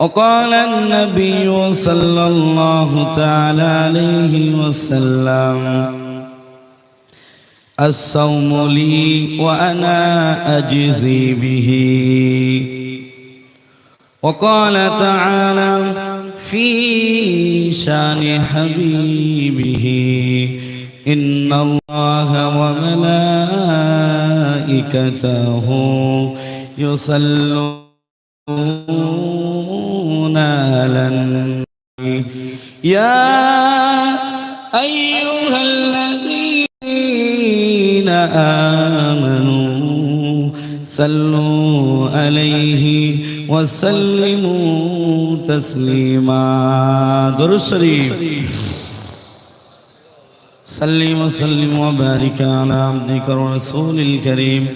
وقال النبي صلى الله تعالى عليه وسلم الصوم لي وأنا أجزي به. وقال تعالى في شأن حبيبه إن الله وملائكته يصلون. النبي يا أيها الذين آمنوا صلوا عليه وسلموا تسليما. درود شريف سلم وسلم وبارك على عبدك الرسول الكريم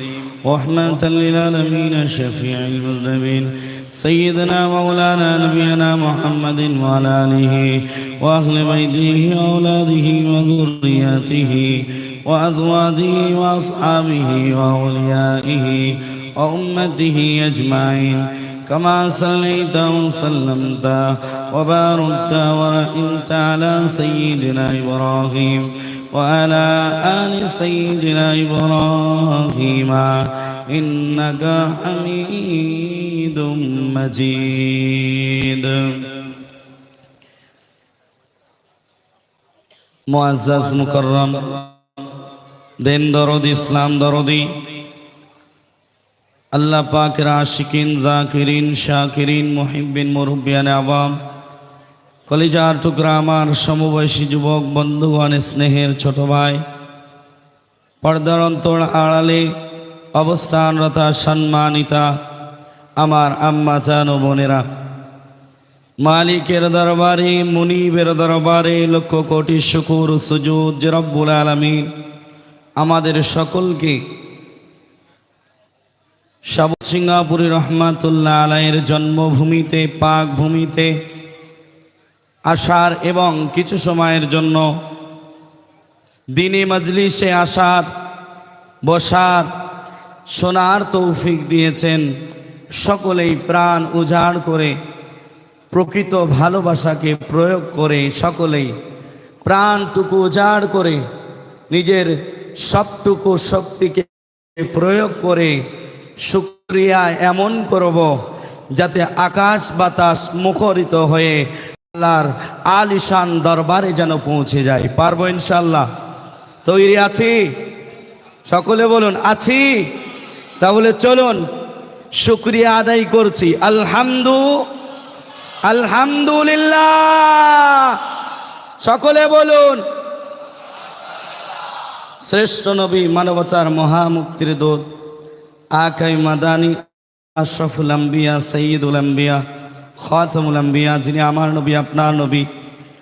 ورحمة للعالمين شفيع المذنبين سيدنا مولانا نبينا محمد وعلى آله وأهل بيته وأولاده وذرياته وأزواجه وأصحابه وأوليائه وأمته أجمعين. كما صليت وسلمت وباركت ورحمت على سيدنا إبراهيم وعلى آل سيدنا إبراهيم إنك حميد مجيد معزز مكرم দিন দরদি ইসলাম দরদি আল্লাহ পাকের আশিকিন জাকিরিন শাকিরিন মুহিব্বিন মুরব্বিয়ান আওয়াম কলিজার টুকরা আমার সমবয়সী যুবক বন্ধুগণ স্নেহের ছোট ভাই পর্দার অন্তর আড়ালে অবস্থানরতা সম্মানিতা আমার আম্মা চান ও বোনেরা, মালিকের দরবারে, মুনিবের দরবারে লক্ষ কোটি শুকুর সুজুদ যে রব্বুল আলমিন আমাদের সকলকে সাবু সিঙ্গাপুরি রহমাতুল্লাহ আলাইয়ের জন্মভূমিতে, পাক ভূমিতে আসার এবং কিছু সময়ের জন্য দিনে মজলিসে আসার, বসার, শোনার তৌফিক দিয়েছেন। সকলেই প্রাণ উজাড় করে, প্রকৃত ভালোবাসাকে প্রয়োগ করে সকলেই প্রাণটুকু উজাড় করে, নিজের সবটুকু শক্তিকে প্রয়োগ করে শুক্রিয়া এমন করব যাতে আকাশ বাতাস মুখরিত হয়ে আল্লাহর আলিশান দরবারে যেন পৌঁছে যায়। পারব ইনশাল্লাহ তৈরি আছি? সকলে বলুন, আছি? তাহলে চলুন শুক্রিয়া আদায় করছি। আলহামদু, আলহামদুলিল্লাহ। সকলে বলুন, শ্রেষ্ঠ নবী মানবতার মহামুক্তির দোল। আকাই মাদানি, আশরফুল আম্বিয়া সঈদুল আম্বিয়া, খাতামুল আম্বিয়া, যিনি আমার নবী, আপনার নবী,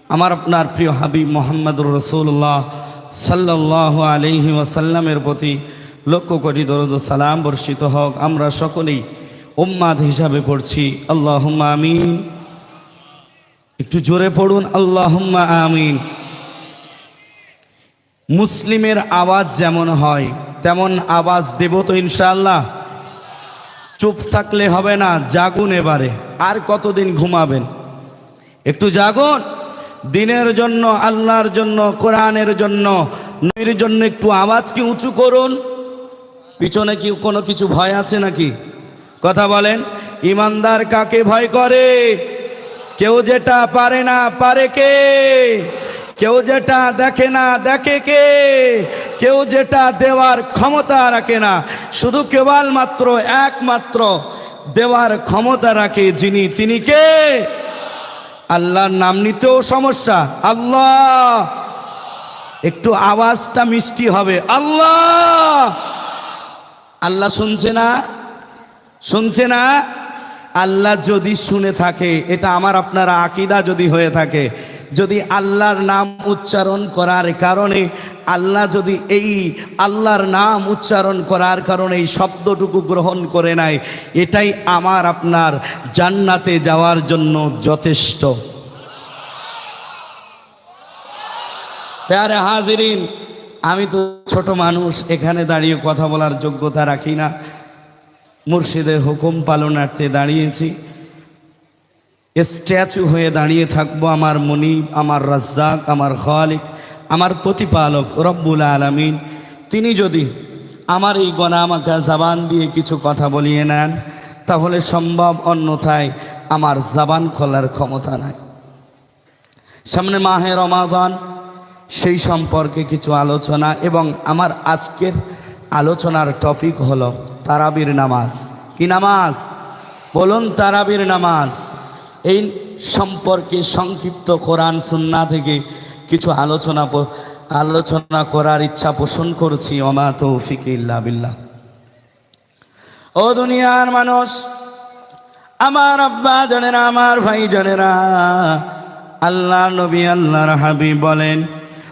আমার আপনার প্রিয় হাবিব মোহাম্মদুর রসুল্লাহ সাল্লাহ আলহি ওয়াসাল্লামের প্রতি লক্ষ কোটি দরদ সালাম বর্ষিত হোক। আমরা সকলেই উম্মাদ হিসাবে পড়ছি। আল্লাহ আমিন। একটু জোরে পড়ুন আল্লাহ আমিন। মুসলিমের আওয়াজ যেমন হয়, তেমন আওয়াজ দেব তো ইনশাল্লাহ চুপ থাকলে হবে না, জাগুন এবারে, আর কতদিন ঘুমাবেন? একটু জাগুন। দিনের জন্য, আল্লাহর জন্য, কোরআনের জন্য, নবীর জন্য একটু আওয়াজ কি উঁচু করুন। পিছনে কি কোনো কিছু ভয় আছে নাকি? কথা বলেন, ইমানদার কাকে ভয় করে? কেউ যেটা পারে না, পারে কে? কেউ যেটা দেখে না, দেখে কে? কেউ যেটা দেওয়ার ক্ষমতা রাখে না, শুধু কেবল মাত্র, একমাত্র দেওয়ার ক্ষমতা রাখে যিনি, তিনি কে? আল্লাহর নাম নিতেও সমস্যা। আল্লাহ! একটু আওয়াজটা মিষ্টি হবে। আল্লাহ! আল্লাহ শুনছে না? শুনছে না? আল্লাহ যদি শুনে থাকে, এটা আমার আপনার আকিদা যদি হয়ে থাকে, যদি আল্লাহর নাম উচ্চারণ করার কারণে, আল্লাহ যদি এই আল্লাহর নাম উচ্চারণ করার কারণে এই শব্দটুকু গ্রহণ করে নেয় এটাই আমার আপনার জান্নাতে যাওয়ার জন্য যথেষ্ট। প্যারে হাজিরিন আমি তো ছোট মানুষ, এখানে দাঁড়িয়ে কথা বলার যোগ্যতা রাখি না। মুর্শিদের হুকুম পালনার্থে দাঁড়িয়েছি। স্ট্যাচু হয়ে দাঁড়িয়ে থাকব আমার মনিব, আমার রাজ্জাক, আমার খালিক, আমার প্রতিপালক রব্বুল আলমিন। তিনি যদি আমার এই গণামাকা জাবান দিয়ে কিছু কথা বলিয়ে নেন, তাহলে সম্ভব অন্যথায় আমার জাবান খোলার ক্ষমতা নাই। সামনে মাহে রমাদান সেই সম্পর্কে কিছু আলোচনা এবং আমার আজকের আলোচনার টপিক হলো তারাবির নামাজ। কি নামাজ? বলুন তারাবির নামাজ। এই সম্পর্কে সংক্ষিপ্ত কোরআন, সুন্না থেকে কিছু আলোচনা আলোচনা করার ইচ্ছা পোষণ করছি। অমা তৌফিক ইল্লা বিল্লাহ। ও দুনিয়ার মানুষ, আমার আব্বা জানেরা, আমার ভাই জানেরা, আল্লাহ নবী, আল্লাহর হাবিব বলেন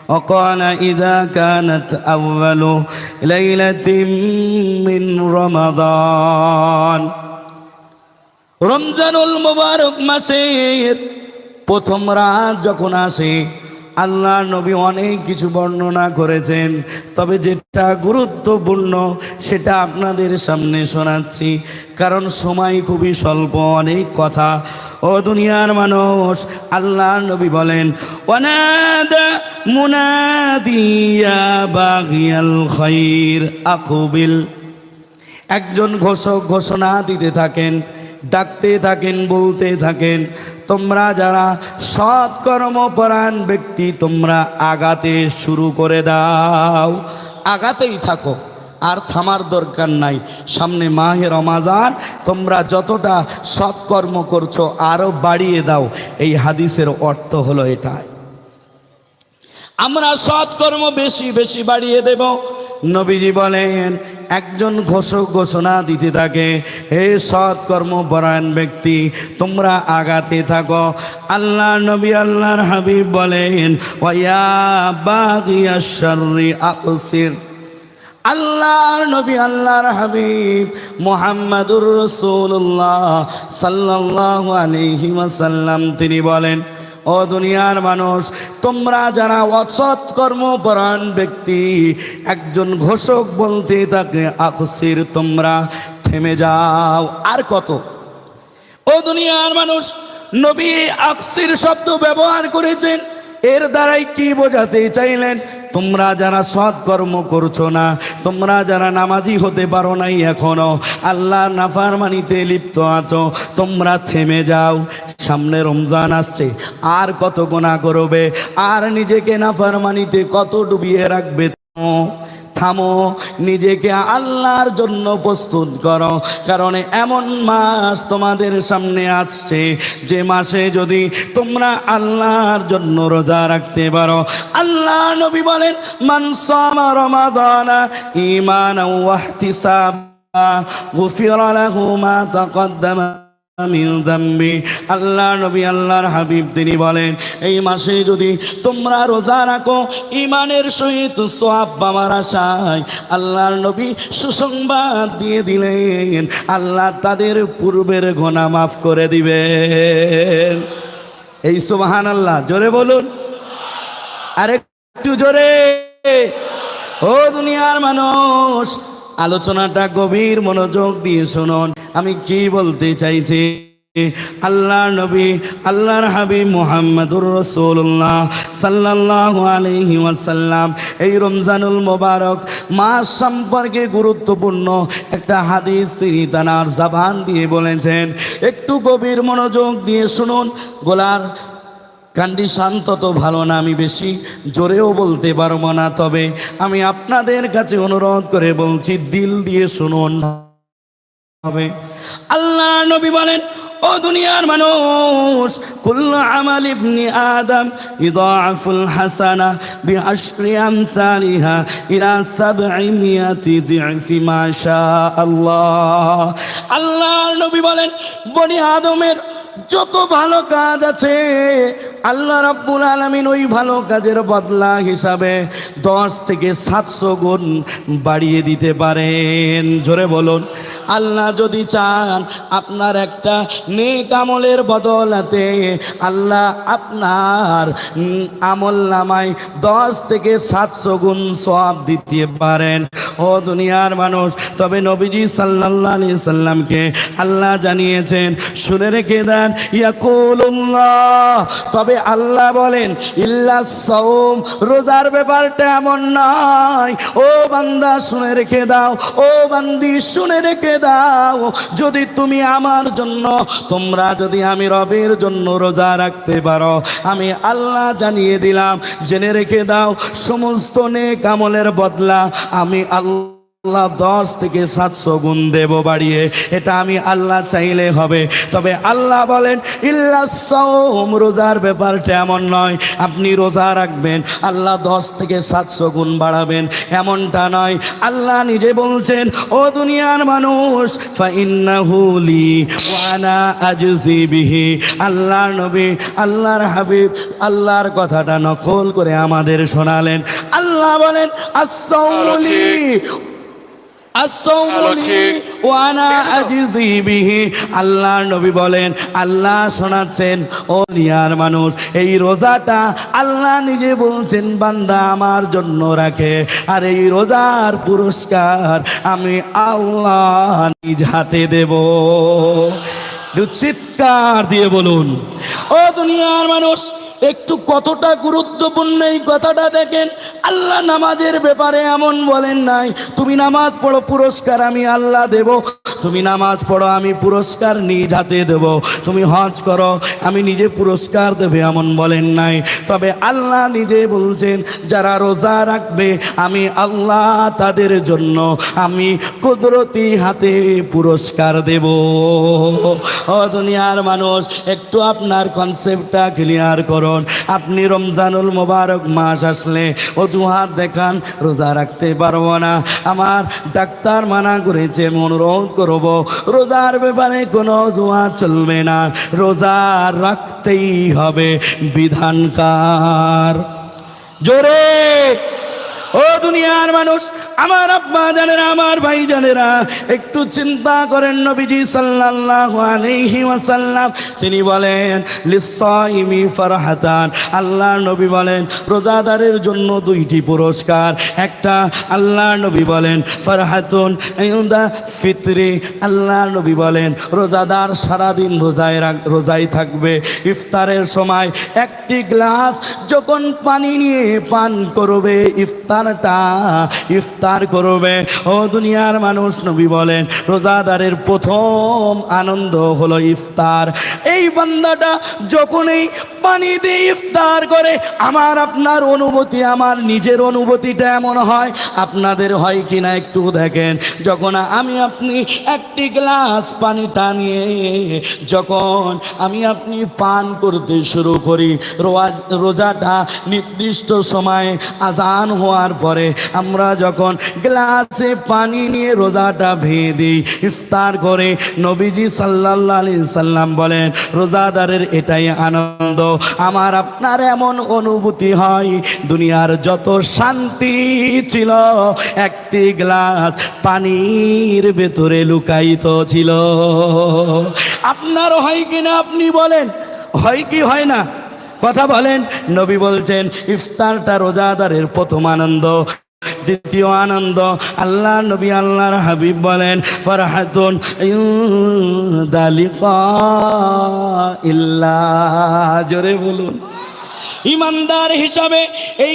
وقال إذا كانت أول ليلة من رمضان রমজানুল মুবারক মাসের প্রথম রাত যখন আসে আল্লাহ নবী অনেক কিছু বর্ণনা করেছেন, তবে যেটা গুরুত্বপূর্ণ সেটা আপনাদের সামনে শোনাচ্ছি, কারণ সময় খুবই স্বল্প, অনেক কথা। ও দুনিয়ার মানুষ, আল্লাহ নবী বলেন, ওয়ানাদা মুনাদিয়া বাগিয়াল খাইর আকুবিল। একজন ঘোষক ঘোষণা দিতে থাকেন ডাকতে থাকেন, বলতে থাকেন, তোমরা যারা সৎ কর্মপরায়ণ ব্যক্তি, তোমরা আগাতে শুরু করে দাও। আগাতেই থাকো, আর থামার দরকার নাই। সামনে মাহে রমাজান, তোমরা যতটা সৎকর্ম করছ আরও বাড়িয়ে দাও। এই হাদিসের অর্থ হলো এটাই। আমরা সৎকর্ম বেশি বেশি বাড়িয়ে দেব। নবীজি বলেন একজন ঘোষক ঘোষণা দিতে থাকে, হে সৎকর্ম পরায়ণ ব্যক্তি, তোমরা আগাতে থাকো। আল্লাহ নবী আল্লাহর হাবিব বলেন ওয়া আল্লাহর নবী আল্লাহর হাবিব মোহাম্মদুর রসুল্লাহ সাল্লাল্লাহু আলাইহি ওয়াসাল্লাম, তিনি বলেন ও দুনিয়ার মানুষ, তোমরা যারা অসৎ কর্মপরায়ণ ব্যক্তি, একজন ঘোষক বলতে তাকে আকসির তোমরা থেমে যাও। আর কত? ও দুনিয়ার মানুষ, নবী আকসির শব্দ ব্যবহার করেছেন, এর দ্বারাই কি বোঝাতে চাইলেন? তোমরা যারা সৎকর্ম করছ না, তোমরা যারা নামাজি হতে পারো নাই এখনও, আল্লাহ নাফারমানিতে লিপ্ত আছো, তোমরা থেমে যাও, সামনে রমজান আসছে, আর কত গোনা করবে, আর নিজেকে নাফারমানিতে কত ডুবিয়ে রাখবে থামো, নিজেকে আল্লাহর জন্য প্রস্তুত করো। কারণ এমন মাস তোমাদের সামনে আসছে, যে মাসে যদি তোমরা আল্লাহর জন্য রোজা রাখতে পারো। আল্লাহ নবী বলেন মানসামা রমাদানা ইমান মিন আল্লাহ নবী, আল্লাহর হাবিব, তিনি বলেন, এই মাসে যদি তোমরা রোজা রাখো ইমানের সহিত আশায় আল্লাহর নবী সুসংবাদ দিয়ে দিলেন। আল্লাহ তাদের পূর্বের গোনা মাফ করে দিবেন। এই সুবাহান আল্লাহ জোরে বলুন। আরেকটু জোরে। ও দুনিয়ার মানুষ আলোচনাটা গভীর মনোযোগ দিয়ে শুনুন। আমি কি বলতে চাইছি? আল্লাহ নবী, আল্লাহর হাবিব মুহাম্মদুর রসুল্লাহ সাল্লাল্লাহু আলাইহি ওয়াসাল্লাম এই রমজানুল মোবারক মাস সম্পর্কে গুরুত্বপূর্ণ একটা হাদিস তিনি তানার জাবান দিয়ে বলেছেন। একটু গভীর মনোযোগ দিয়ে শুনুন। গোলার কন্ডিশন তত ভালো না আমি বেশি জোরেও বলতে পারব না, তবে আমি আপনাদের কাছে অনুরোধ করে বলছি, দিল দিয়ে শুনুন। হবে। আল্লাহ নবী বলেন, ও দুনিয়ার মানুষ, কুল্লু আমাল ইবনি আদম ইদাফুল হাসানা বিআশরি আমসালিহা ইলা সাবঈ মিয়াতি যিফি মা আল্লাহ আল্লাহর নবী বলেন, বনি আদমের যত ভালো কাজ আছে, আল্লাহ রাব্বুল আলামিন ওই ভালো কাজের বদলা হিসাবে দশ থেকে সাতশো গুণ বাড়িয়ে দিতে পারেন। জোরে বলুন, আল্লাহ যদি চান আপনার একটা নেক আমলের বদলাতে, আল্লাহ আপনার আমল নামায় দশ থেকে সাতশো গুণ সব দিতে পারেন। ও দুনিয়ার মানুষ, তবে নবীজি সাল্লাল্লাহু আলাইহি সাল্লামকে আল্লাহ জানিয়েছেন, শুনে রেখে দেন, ইয়াকুলুল্লাহ। তবে আল্লাহ বলেন, ইল্লা সওম, রোজার ব্যাপারটা এমন নয়। ও বান্দা, শুনে রেখে দাও, ও বান্দি, শুনে রেখে দাও। যদি তুমি আমার জন্য, তোমরা যদি আমি রবের জন্য রোজা রাখতে পারো, আমি আল্লাহ জানিয়ে দিলাম, জেনে রেখে দাও, সমস্ত নেক আমলের বদলা আমি আল্লাহ আল্লাহ দশ থেকে সাতশো গুণ দেব বাড়িয়ে। এটা আমি আল্লাহ চাইলে হবে। তবে আল্লাহ বলেন ইল্লা সৌম রোজার ব্যাপারটা এমন নয়। আপনি রোজা রাখবেন আল্লাহ দশ থেকে সাতশো গুণ বাড়াবেন। এমনটা নয়। আল্লাহ নিজে বলছেন ও দুনিয়ার মানুষ ফাইন্নাহুলি ওয়ানা আজজি বিহি। আল্লাহর নবী আল্লাহর হাবিব আল্লাহর কথাটা নকল করে আমাদের শোনালেন। আল্লাহ বলেন আসসাউলি আল্লাহর নবী বলেন আল্লাহ শোনাচ্ছেন ও নিয়ার মানুষ এই রোজাটা আল্লাহ নিজে বলছেন বান্দা আমার জন্য রাখে। আর এই রোজার পুরস্কার আমি আল্লাহ নিজ হাতে দেব। চিৎকার দিয়ে বলুন ও দুনিয়ার মানুষ একটু কতটা গুরুত্বপূর্ণ এই কথাটা দেখেন। আল্লাহ নামাজের ব্যাপারে এমন বলেন নাই, তুমি নামাজ পড়ো, পুরস্কার আমি আল্লাহ দেব। তুমি নামাজ পড়ো, আমি পুরস্কার নিজ হাতে দেব। তুমি হজ করো, আমি নিজে পুরস্কার দেবে এমন বলেন নাই। তবে আল্লাহ নিজে বলছেন, যারা রোজা রাখবে, আমি আল্লাহ তাদের জন্য, আমি কুদরতি হাতে পুরস্কার দেব। ও দুনিয়ার মানুষ, একটু আপনার কনসেপ্টটা ক্লিয়ার করুন। আপনি রমজানুল মোবারক মাস আসলে অজুহাত দেখান, রোজা রাখতে পারব না। আমার ডাক্তার মানা করেছে অনুরোধ করব, রোজার ব্যাপারে কোনো অজুহাত চলবে না। রোজা রাখতেই হবে বিধানকার। জোরে! ও দুনিয়ার মানুষ আমার আব্বা জানেরা, আমার ভাই জানেরা, একটু চিন্তা করেন নবীজি সাল্লাল্লাহু আলাইহি ওয়াসাল্লাম। তিনি বলেন লিসাইমি ফারহাতান। আল্লাহর নবী বলেন, রোজাদারের জন্য দুইটি পুরস্কার। একটা আল্লাহর নবী বলেন, ফারহাতুন ইউদা ফিতরি। আল্লাহর নবী বলেন, রোজাদার সারাদিন রোজায় রোজায় থাকবে। ইফতারের সময় একটি গ্লাস যখন পানি নিয়ে পান করবে, ইফতারটা ইফতার করবে। ও দুনিয়ার মানুষ, নবী বলেন, রোজাদারের প্রথম আনন্দ হলো ইফতার। এই বান্দাটা যখন এই পানি দিয়ে ইফতার করে, আমার আপনার অনুভূতি, আমার নিজের অনুভূতিটা এমন হয়, আপনাদের হয় কি না একটু দেখেন। যখন আমি আপনি একটি গ্লাস পানি টানিয়ে, যখন আমি আপনি পান করতে শুরু করি রোজ রোজাটা নির্দিষ্ট সময়ে আজান হওয়ার পরে, আমরা যখন গ্লাসে পানি নিয়ে রোজাটা ভেঙে দিই ইফতার করে, নবীজি সাল্লাল্লাহু আলাইহি সাল্লাম বলেন, রোজাদারের এটাই আনন্দ। আমার আপনার এমন অনুভূতি হয়। দুনিয়ার যত শান্তি ছিল, একটি গ্লাস পানির ভেতরে লুকায়িত ছিল। আপনার হয় কিনা আপনি বলেন? হয় কি হয় না? কথা বলেন। নবী বলছেন, ইফতারটা রোজাদারের প্রথম আনন্দ। দ্বিতীয় আনন্দ আল্লাহ নবী আল্লাহর হাবিব বলেন ফরহাতুন ইল্লা জোরে বলুন। ইমানদার হিসাবে এই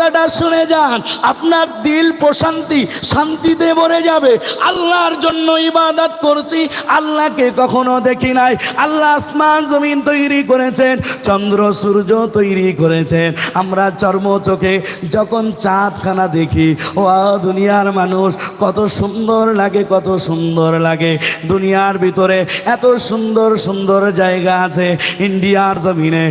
কথাটা শুনে যান, আপনার দিল প্রশান্তি, শান্তিতে ভরে যাবে। আল্লাহর জন্য ইবাদত করছি, আল্লাহকে কখনো দেখি নাই। আল্লাহ আসমান, জমিন তৈরি করেছেন, চন্দ্র, সূর্য তৈরি করেছেন। আমরা চর্ম চোখে যখন চাঁদখানা দেখি, ও দুনিয়ার মানুষ, কত সুন্দর লাগে, কত সুন্দর লাগে। দুনিয়ার ভিতরে এত সুন্দর সুন্দর জায়গা আছে, ইন্ডিয়ার জমিনে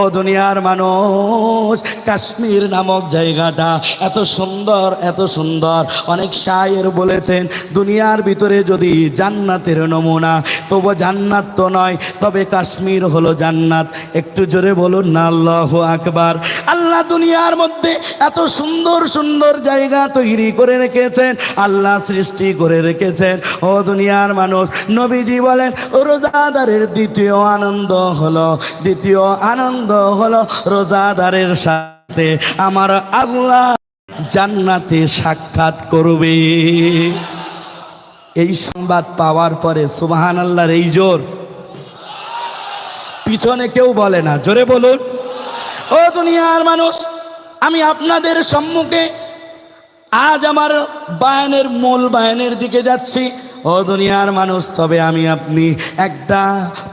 ও দুনিয়ার মানুষ, কাশ্মীর নামক জায়গাটা এত সুন্দর এত সুন্দর। অনেক শায়ের বলেছেন, দুনিয়ার ভিতরে যদি জান্নাতের নমুনা, তবু জান্নাত তো নয়, তবে কাশ্মীর হলো জান্নাত। একটু জোরে বলুন না, আল্লাহ আকবার। আল্লাহ দুনিয়ার মধ্যে এত সুন্দর সুন্দর জায়গা তৈরি করে রেখেছেন, আল্লাহ সৃষ্টি করে রেখেছেন। ও দুনিয়ার মানুষ, নবীজি বলেন, রোজাদারের দ্বিতীয় আনন্দ হলো, দ্বিতীয় আনন্দ হলো রোজাদারের সাথে। আমার আল্লাহ জান্নাতে সাক্ষাৎ করবে। এই সংবাদ পাওয়ার পরে সুবাহান আল্লাহর এই জোর। পিছনে কেউ বলে না, জোরে বলুন। ও দুনিয়ার মানুষ, আমি আপনাদের সম্মুখে আজ আমার বায়ানের মূল বায়ানের দিকে যাচ্ছি। ও দুনিয়ার মানুষ, তবে আমি আপনি একটা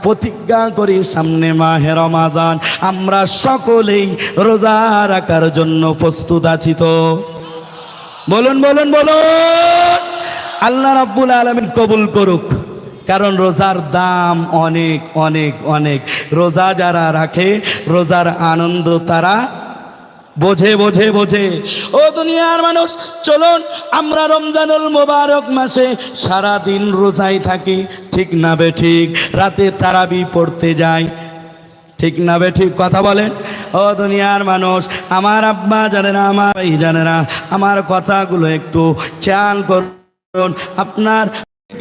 প্রতিজ্ঞা করি সামনে মাহে রমাজান। আমরা সকলেই রোজা রাখার জন্য প্রস্তুত আছি তো। বলুন বলুন বলুন। আল্লাহ রাব্বুল আলমিন কবুল করুক, কারণ রোজার দাম অনেক অনেক অনেক। রোজা যারা রাখে, রোজার আনন্দ তারা বোঝে বোঝে বোঝে। ও দুনিয়ার মানুষ, চলুন, আমরা রমজানুল মোবারক মাসে সারা দিন রোজাই থাকি। ঠিক না বে ঠিক? রাতে তারাবি পড়তে যাই। ঠিক না বে ঠিক? কথা বলেন। ও দুনিয়ার মানুষ, আমার আব্বা জানে না, আমার ভাই জানে না। আমার কথাগুলো একটু খেয়াল করুন। আপনার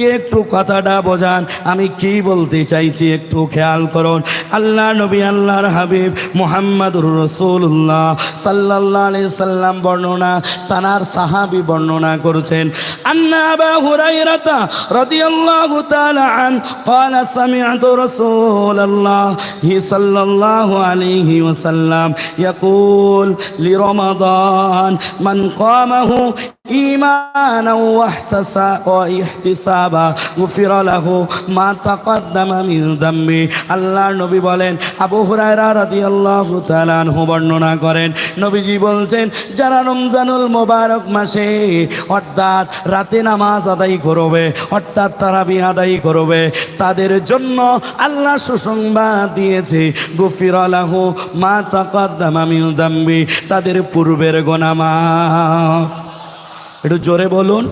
একটু কথাটা বোঝান আমি কি বলতে চাইছি একটু খেয়াল করুন আল্লাহ নবী আল্লাহর হাবিব মোহাম্মদুর রসুল্লাহ সাল্লাল্লাহু আলাইহি সাল্লাম বর্ণনা তানার সাহাবী বর্ণনা করেছেন আন্না আবা হুরাইরাতা রাদিয়াল্লাহু তাআলা আন قال سمعت رسول الله صلى الله عليه وسلم يقول لرمضان من قامه إيمانا واحتسا- واحتسابا غفر له ما تقدم من ذنبه আল্লাহর নবী বলেন আবু হুরায়রা রাদিয়াল্লাহু তাআলা আনহু বর্ণনা করেন নবীজি বলছেন যারা রমজানুল মোবারক মাসে অর্থাৎ রাতে নামাজ আদায় করবে অর্থাৎ তারাবি আদায় করবে তাদের জন্য আল্লাহ সুসংবাদ দিয়েছে গফির আলাহু মা তাকাদ্দামা মিন দাম্বি তাদের পূর্বের গোনা মাফ একটু জোরে বলুন।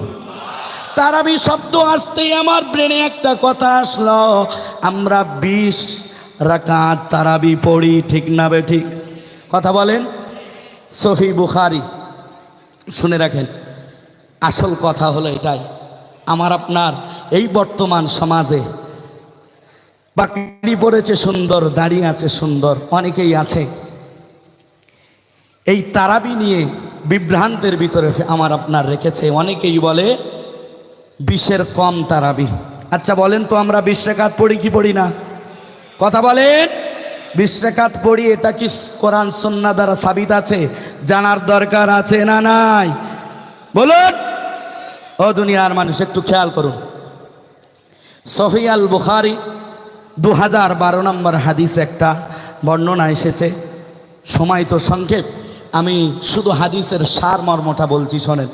তারাবি শব্দ আসতেই আমার ব্রেনে একটা কথা আসলো। আমরা বিশ রাকাত তারাবি পড়ি, ঠিক না বে ঠিক? কথা বলেন। সহি বুখারি। শুনে রাখেন, আসল কথা হলো এটাই। আমার আপনার এই বর্তমান সমাজে বাকরি পড়েছে সুন্দর, দাঁড়িয়ে আছে সুন্দর, অনেকেই আছে। এই তারাবি নিয়ে বিভ্রান্তের ভিতরে আমার আপনার রেখেছে। অনেকেই বলে বিশের কম তারাবি। আচ্ছা বলেন তো আমরা বিশ রেখাত পড়ি কি পড়ি না? কথা বলেন। বিশ রেখাত পড়ি, এটা কি কোরআন সন্না দ্বারা সাবিত আছে? জানার দরকার আছে না নাই? বলুন। ও দুনিয়ার মানুষ, একটু খেয়াল করুন। সহি আল বুখারি দু হাজার বারো নম্বর হাদিস একটা বর্ণনা এসেছে। সময় তো সংক্ষেপ। আমি শুধু হাদিসের সার মর্মটা বলছি, শোনেন।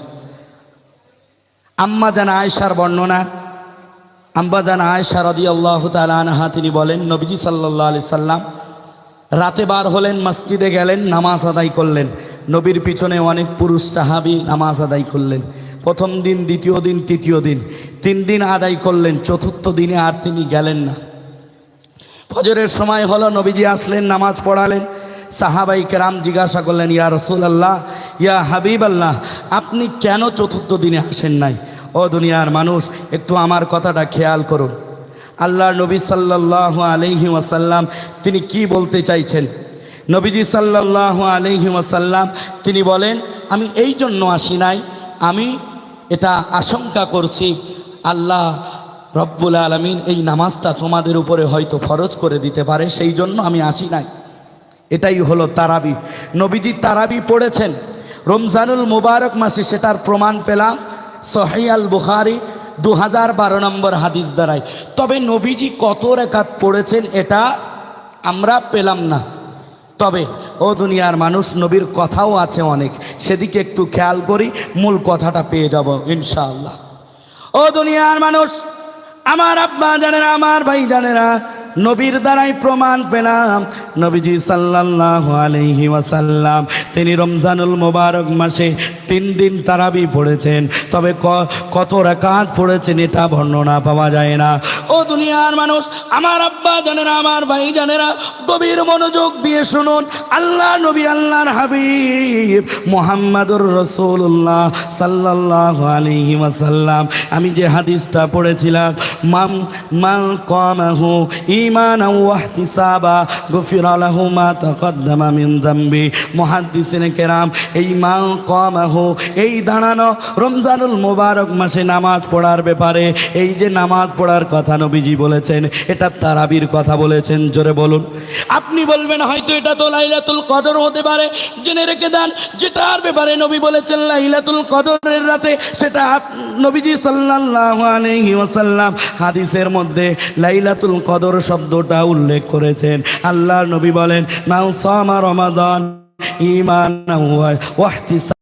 আম্মা জানা আয়সার বর্ণনা, আম্মা জানা আয়সা রদি আল্লাহ আনহা, তিনি বলেন, নবীজি সাল্লাহ আলি সাল্লাম রাতে বার হলেন, মসজিদে গেলেন, নামাজ আদায় করলেন। নবীর পিছনে অনেক পুরুষ সাহাবি নামাজ আদায় করলেন। প্রথম দিন, দ্বিতীয় দিন, তৃতীয় দিন, তিন দিন আদায় করলেন, চতুর্থ দিনে আর তিনি গেলেন না। ফজরের সময় হলো, নবীজি আসলেন, নামাজ পড়ালেন সাহাবাই কেরাম জিজ্ঞাসা করলেন, ইয়া রসুল আল্লাহ ইয়া হাবিব আল্লাহ আপনি কেন চতুর্থ দিনে আসেন নাই? ও দুনিয়ার মানুষ, একটু আমার কথাটা খেয়াল করুন। আল্লাহ নবী সাল্লাহ আলহি ওয়াসাল্লাম তিনি কি বলতে চাইছেন? নবীজি সাল্লাহ আলহি ওয়াসাল্লাম তিনি বলেন, আমি এই জন্য আসি নাই, আমি এটা আশঙ্কা করছি, আল্লাহ রব্বুল আলমিন এই নামাজটা তোমাদের উপরে হয়তো ফরজ করে দিতে পারে, সেই জন্য আমি আসি নাই। এটাই হলো তারাবি। নবীজি তারাবি পড়েছেন। রমজানুল মুবারক মাসে সেটার প্রমাণ পেলাম। সহিয়াল বুখারি দু হাজার বারো নম্বর হাদিস দ্বারাই। তবে নবীজি কত রেখাত পড়েছেন এটা আমরা পেলাম না। তবে, ও দুনিয়ার মানুষ, নবীর কথাও আছে অনেক। সেদিকে একটু খেয়াল করি, মূল কথাটা পেয়ে যাব ইনশাআল্লাহ। ও দুনিয়ার মানুষ, আমার আব্বা জানেরা, আমার ভাই জানেরা নবীর দ্বারাই প্রমাণ পেলাম। নবীজি সাল্লাল্লাহু আলাইহি ওয়াসাল্লাম, তিনি রমজানুল মোবারক মাসে তিন দিন তারাবি পড়েছেন। তবে কত রাকাত পড়েছেন এটা বর্ণনা পাওয়া যায় না। ও দুনিয়ার মানুষ, আমার আব্বা জানেরা, আমার ভাই জানেরা, গভীর মনোযোগ দিয়ে শুনুন। আল্লাহ নবী, আল্লাহর হাবিব মোহাম্মদুর রসুল্লাহ সাল্লাল্লাহু আলাইহি ওয়াসাল্লাম। আমি যে হাদিসটা পড়েছিলাম, মাম মান কামাহু ঈমানাও ওয়াহতিসাবা গুফিরা লাহু মিন যামবি মুহাদ্দিসিন কেরাম, এই মা কামাহু, এই দাঁড়ানো রমজানুল মোবারক মাসে নামাজ পড়ার ব্যাপারে, এই যে নামাজ পড়ার কথা নবীজি বলেছেন, এটা তারাবির কথা বলেছেন, জোরে বলুন। আপনি বলবেন, হয়তো এটা তো লাইলাতুল কদর হতে পারে, জেনে রেখে দেন, যেটার ব্যাপারে নবী বলেছেন লাইলাতুল কদরের রাতে, সেটা নবীজি সাল্লাল্লাহু আলাইহি ওয়াসাল্লাম হাদিসের মধ্যে, লাইলাতুল কদর শব্দটা উল্লেখ করেছেন আল্লাহর নবী বলেন মাউ সামা রমাদান ঈমানাও ওয়াহতিসাব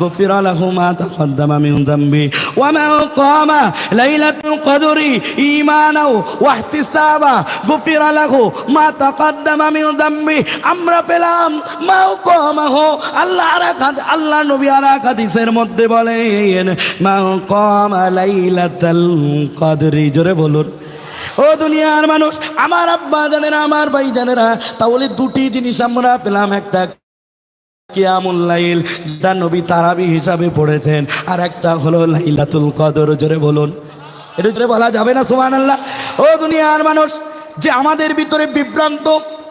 غفر له ما تقدم من ذنبه ومن قام ليلة القدر إيمانا واحتسابا غفر له ما تقدم من ذنبه আমরা পেলাম মাও কমাহ আল্লাহ আর এক হাদ- আল্লাহ নবী আর এক হাদিসের মধ্যে বলেন মাও কম লাইলাতাল কদরি জোরে বলুন ও দুনিয়ার মানুষ, আমার আব্বা জানে না আমার ভাই জানে না তাহলে দুটি জিনিস আমরা পেলাম। একটা কিয়ামুল্লাইল যেটা নবী তারাবি হিসাবে পড়েছেন, আর একটা হলো লাইলাতুল কদর, জোরে বলুন। এটা জোরে বলা যাবে না সুমান আল্লাহ ও দুনিয়ার মানুষ, যে আমাদের ভিতরে বিভ্রান্ত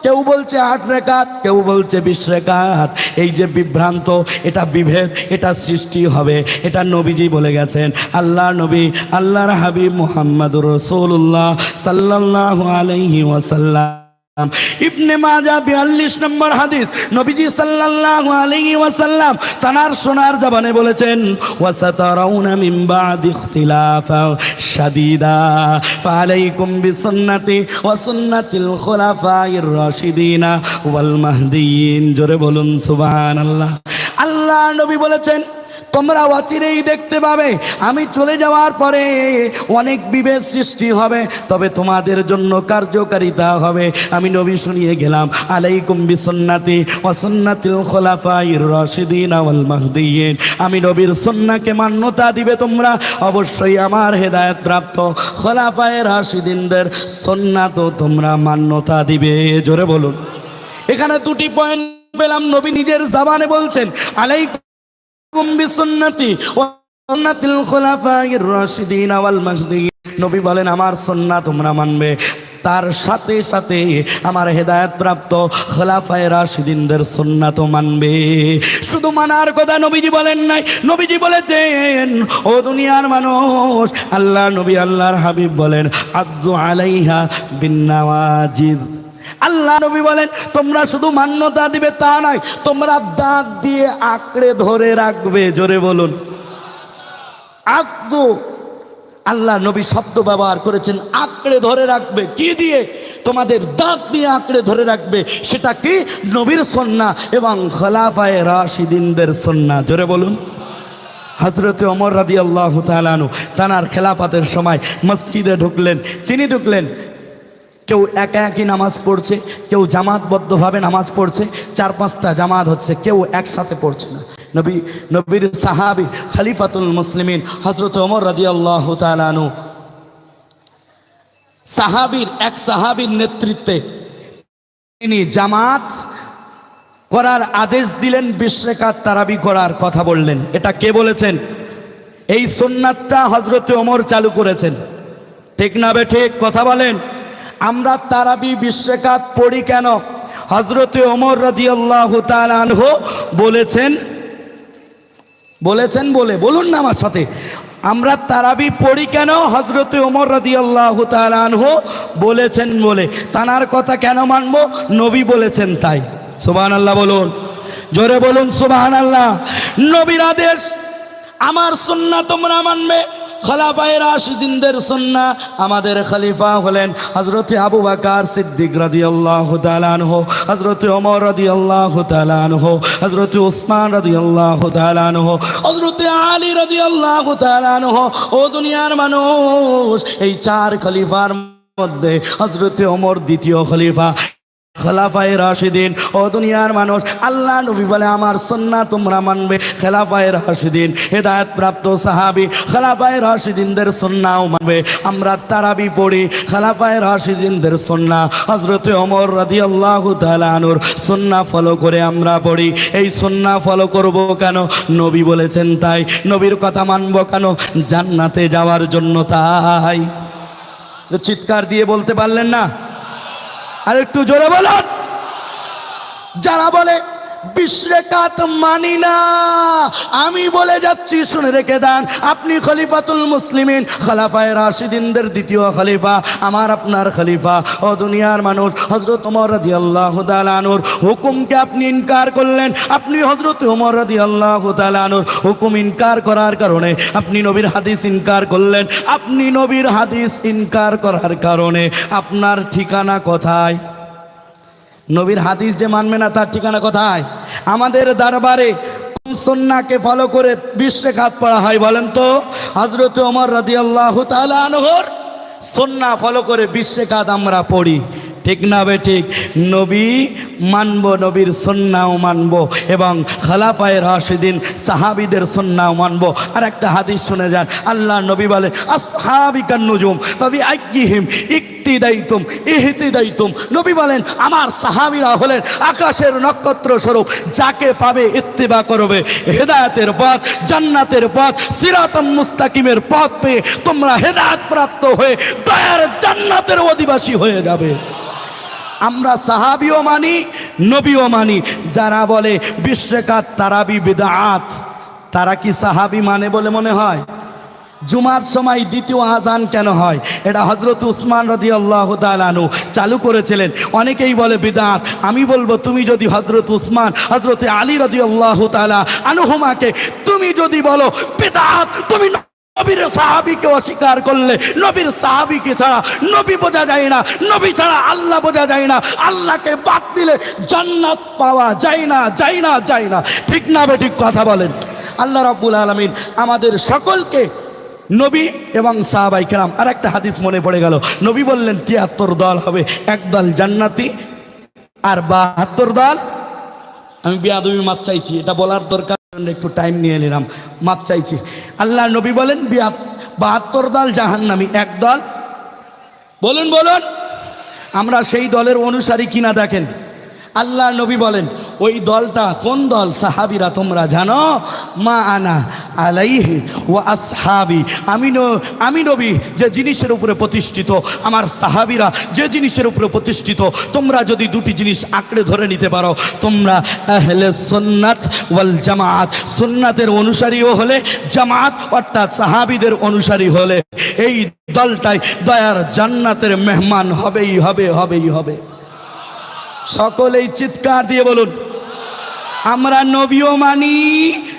কেউ বলছে আট রেখাত, কেউ বলছে বিশ রেখাত। এই যে বিভ্রান্ত, এটা বিভেদ, এটা সৃষ্টি হবে। এটা নবীজি বলে গেছেন আল্লাহ নবী, আল্লাহর হাবিব মোহাম্মদুর রসুল্লাহ সাল্লাহ আলহি ওয়াসাল্লাম। ইবনে মাজা বিয়াল্লিশ নম্বর হাদিস। নবীজি সাল্লাল্লাহু আলাইহি ওয়াসাল্লাম তানার সোনার জবানে বলেছেন, ওয়াসাতারাউনা মিন বাদি ইখতিলাফা শাদীদা। ফালাইকুম বিসুন্নতি ওয়া সুন্নাতিল খুলাফাইর রাশিদিনা ওয়াল মাহদিয়িন। জোরে বলুন, সুবহানাল্লাহ। আল্লাহ নবী বলেছেন তোমরা অচিরেই দেখতে পাবে। আমি চলে যাওয়ার পরে অনেক বিভেদ সৃষ্টি হবে, তবে তোমাদের জন্য কার্যকারিতা হবে। আমি নবী শুনিয়ে গেলাম, আলাইকুম বিসন্নাতি ওয়াসন্নাতিল খোলাফাইর রশিদিন আওয়াল মাহদিয়িন। আমি নবীর সন্নাকে মান্যতা দিবে তোমরা, অবশ্যই আমার হেদায়েত প্রাপ্ত খোলাফায়ের রাশিদিনদের সন্ন্যাত তোমরা মান্যতা দিবে। জোরে বলুন। এখানে দুটি পয়েন্ট পেলাম, নবী নিজের জাবানে বলছেন, আলাইকুম নবী বলেন, আমার সুন্নাহ তোমরা মানবে। তার সাথে সাথে আমার হেদায়েত প্রাপ্ত খোলাফায় রাশিদিনদের সুন্নাত মানবে। শুধু মানার কথা নবীজি বলেন নাই। নবীজি বলেছেন, ও দুনিয়ার মানুষ, আল্লাহ নবী, আল্লাহর হাবিব বলেন, আজ্জু আলাইহা বিন্নাওয়াজিজ আল্লাহ নবী বলেন, তোমরা শুধু মান্যতা দিবে তা নয়, তোমরা দাঁত দিয়ে আঁকড়ে ধরে রাখবে। জোরে বলুন। আক্তু আল্লাহ নবী শব্দ ব্যবহার করেছেন, আঁকড়ে ধরে রাখবে। কি দিয়ে? তোমাদের দাঁত দিয়ে আঁকড়ে ধরে রাখবে, সেটা কি? নবীর সন্না এবং খলাফায় রাশিদিনদের সন্না। জোরে বলুন। হজরতে অমর রাদি আল্লাহ তালানু তানার খেলাপাতের সময় মসজিদে ঢুকলেন। তিনি ঢুকলেন কেউ একা একই নামাজ পড়ছে, কেউ জামাতবদ্ধভাবে নামাজ পড়ছে, চার পাঁচটা জামাত হচ্ছে, কেউ একসাথে পড়ছে না। নবী, নবীর সাহাবি খালিফাতুল মুসলিমিন হজরত ওমর রাজি আল্লাহ তালানু সাহাবির এক সাহাবির নেতৃত্বে তিনি জামাত করার আদেশ দিলেন বিশ্বেকাত তারাবি করার কথা বললেন। এটা কে বলেছেন? এই সোননাথটা হজরতে ওমর চালু করেছেন। ঠিক না বে ঠিক? কথা বলেন। আমরা তারাবি বিশ্বেকাত পড়ি কেন? হজরতে ওমর রাজি আল্লাহ বলেছেন বলেছেন বলে, বলুন না আমার সাথে। আমরা তারাবি পড়ি কেন? হজরতে ওমর রাদি আল্লাহ তালানহ বলেছেন বলে। তানার কথা কেন মানব? নবী বলেছেন তাই। সুবাহান আল্লাহ বলুন। জোরে বলুন সুবাহান আল্লাহ নবীর আদেশ, আমার সন্না তোমরা মানবে। খলাফায়ে রাশিদিনদের সন্না। আমাদের খলিফা হলেন হজরতে আবু বাকার সিদ্দিক রাদিয়াল্লাহু তাআলা আনহু হজরতে ওমর রাদিয়াল্লাহু তাআলা আনহু হজরতে ওসমান রাদিয়াল্লাহু তাআলা আনহু হজরতে আলী রাদিয়াল্লাহু তাআলা আনহু। ও দুনিয়ার মানুষ, এই চার খলিফার মধ্যে হজরতে ওমর দ্বিতীয় খলিফা। খেলাফায় রাশিদিন। ও দুনিয়ার মানুষ, আল্লাহ নবী বলে, আমার সন্না তোমরা মানবে। খেলাফায় রাশিদিন হেদায়ত প্রাপ্ত সাহাবি, খেলাফায় রাশিদিনদের সন্নাও মানবে। আমরা তারাবি পড়ি, খেলাফায় রাশিদিনদের সন্না হজরতে অমর রাদি আল্লাহ তালানুর সন্না ফলো করে আমরা পড়ি। এই সন্না ফলো করব কেন? নবী বলেছেন তাই। নবীর কথা মানব কেন? জান্নাতে যাওয়ার জন্য তাই। চিৎকার দিয়ে বলতে পারলেন না? আর একটু জোরে বলুন। যারা বলে বিশ্রেকাত মানি না। আমি বলে যাচ্ছি, শুনে রেখে দেন। আপনি খলিফাতুল মুসলিমিন, খলাফায় রাশিদিনদের দ্বিতীয় খলিফা, আমার আপনার খলিফা। ও দুনিয়ার মানুষ হজরত উমর রাজি আল্লাহ তালানুর হুকুমকে আপনি ইনকার করলেন। আপনি হজরত উমর রাজি আল্লাহ তালানুর হুকুম ইনকার করার কারণে আপনি নবীর হাদিস ইনকার করলেন। আপনি নবীর হাদিস ইনকার করার কারণে আপনার ঠিকানা কোথায়? নবীর হাদিস যে মানবে না, তার ঠিকানা কোথায়? আমাদের দরবারে কোন সন্নাকে ফলো করে বিশ্বে খাত পড়া হয় বলেন তো? হজরত ওমর রাদি আল্লাহ তালহর সন্না ফলো করে বিশ্বে খাত আমরা পড়ি। ঠিক না বে ঠিক? নবী মানব, নবীর সন্নাও মানব এবং খালাপায় রাশিদিন সাহাবিদের সন্নাও মানব। আর একটা হাদিস শুনে যান আল্লাহ নবী বলে, আসহাবিকান নুজুম তবে আইকিহিম ইকতি দায়িতুম ইহতি দায়িতুম নবী বলেন, আমার সাহাবিরা হলেন আকাশের নক্ষত্র স্বরূপ। যাকে পাবে ইত্তিবা করবে। হেদায়েতের পথ, জান্নাতের পথ সিরাতম মুস্তাকিমের পথ পেয়ে তোমরা হেদায়েত প্রাপ্ত হয়ে দয়ার জান্নাতের অধিবাসী হয়ে যাবে। আমরা সাহাবিও মানি, নবীও মানি। যারা বলে বিশ্বেকাত তারাবি বিদাত, তারা কি সাহাবি মানে বলে মনে হয়? জুমার সময় দ্বিতীয় আজান কেন হয়? এটা হজরত উসমান রদি আল্লাহ তালানু চালু করেছিলেন। অনেকেই বলে, বিদাত, আমি বলব, তুমি যদি হজরত উসমান হজরত আলী রদি আল্লাহ তালা আনুহুমাকে তুমি যদি বলো, বিদাত, তুমি নবীর সাহাবিকে অস্বীকার করলে, নবীর সাহাবিকে ছাড়া নবী বোঝা যায় না, নবী ছাড়া আল্লাহ বোঝা যায় না, আল্লাহকে বাদ দিলে জান্নাত পাওয়া যায় না যায় না যায় না। ঠিক না বে, ঠিক কথা বলেন। আল্লাহ রাব্বুল আলমিন আমাদের সকলকে নবী এবং সাহাবাই কেরাম আর একটা হাদিস মনে পড়ে গেল। নবী বললেন, তিয়াত্তর দল হবে, এক দল জান্নাতি আর বাহাত্তর দল। আমি বিয়াদবি মাপ চাইছি, এটা বলার দরকার একটু টাইম নিয়ে নিলাম, মাপ চাইছি। আল্লাহ নবী বলেন বাহাত্তর দল জাহান্নামি, এক দল। বলুন বলুন। আমরা সেই দলের অনুসারী কিনা দেখেন। আল্লাহ নবী বলেন, ওই দলটা কোন দল? সাহাবিরা তোমরা জানো? মা আনা আলাইহি ও আসহাবি। আমি আমি নবী যে জিনিসের উপরে প্রতিষ্ঠিত। আমার সাহাবিরা যে জিনিসের উপরে প্রতিষ্ঠিত। তোমরা যদি দুটি জিনিস আঁকড়ে ধরে নিতে পারো, তোমরা আহলে সুন্নাত ওয়াল জামাত সুন্নাতের অনুসারীও হলে জামাত অর্থাৎ সাহাবিদের অনুসারী হলে। এই দলটাই দয়ার জান্নাতের মেহমান হবেই, হবে হবেই, হবে। সকলেই চিৎকার দিয়ে বলুন, আমরা নবীও মানি,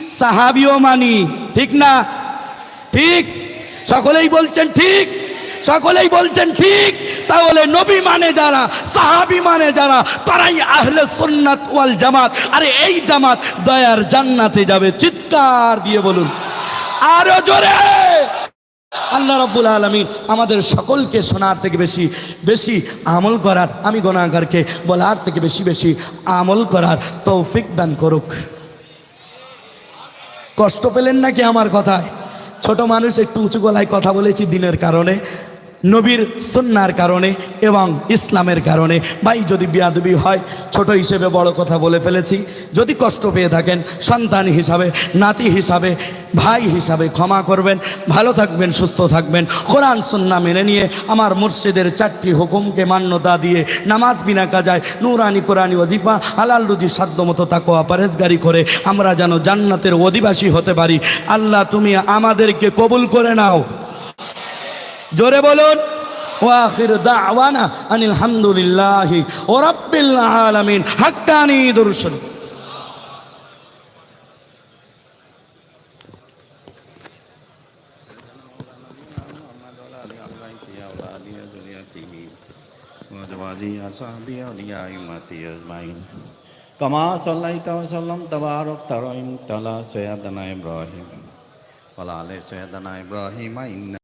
সাহাবিও মানি। ঠিক না? ঠিক? সকলেই বলছেন ঠিক। সকলেই বলছেন ঠিক। তাহলে নবী মানে যারা, সাহাবি মানে যারা, তারাই আহলে সুন্নাত ওয়াল জামাত। আরে এই জামাত দয়ার জান্নাতে যাবে। চিৎকার দিয়ে বলুন। আরও জোরে! আল্লাহ রব্বুল আলমিন আমাদের সকলকে শোনার থেকে বেশি বেশি আমল করার, আমি গণাগারকে বলার থেকে বেশি বেশি আমল করার তৌফিক দান করুক। কষ্ট পেলেন নাকি আমার কথায়? ছোট মানুষ একটু উঁচু গলায় কথা বলেছি দিনের কারণে। নবীর সন্ন্যার কারণে এবং ইসলামের কারণে। ভাই, যদি বিয়াদবি হয়, ছোট হিসেবে বড় কথা বলে ফেলেছি। যদি কষ্ট পেয়ে থাকেন, সন্তান হিসাবে, নাতি হিসাবে, ভাই হিসাবে ক্ষমা করবেন, ভালো থাকবেন, সুস্থ থাকবেন। কোরআন, সন্না মেনে নিয়ে আমার মুর্শিদের চারটি হুকুমকে মান্যতা দিয়ে নামাজ বিনা কাজায় নুরানি, কোরআনি ওজিফা হালাল রুজি সাধ্যমতো তাকোয়া পারেজগারি করে আমরা যেন জান্নাতের অধিবাসী হতে পারি। আল্লাহ, তুমি আমাদেরকে কবুল করে নাও। জোরে বলুন, ওয়াখির দাওয়ানা আনিল হামদুলিল্লাহ ও রাব্বিল আলামিন, হাক্কানি দর্শন কমা সাল্লাইতা সাল্লাম, তবারক তারাইম তালা সৈয়াদনা ইব্রাহিম। ওয়ালা আলে সৈয়াদনা ইব্রাহিম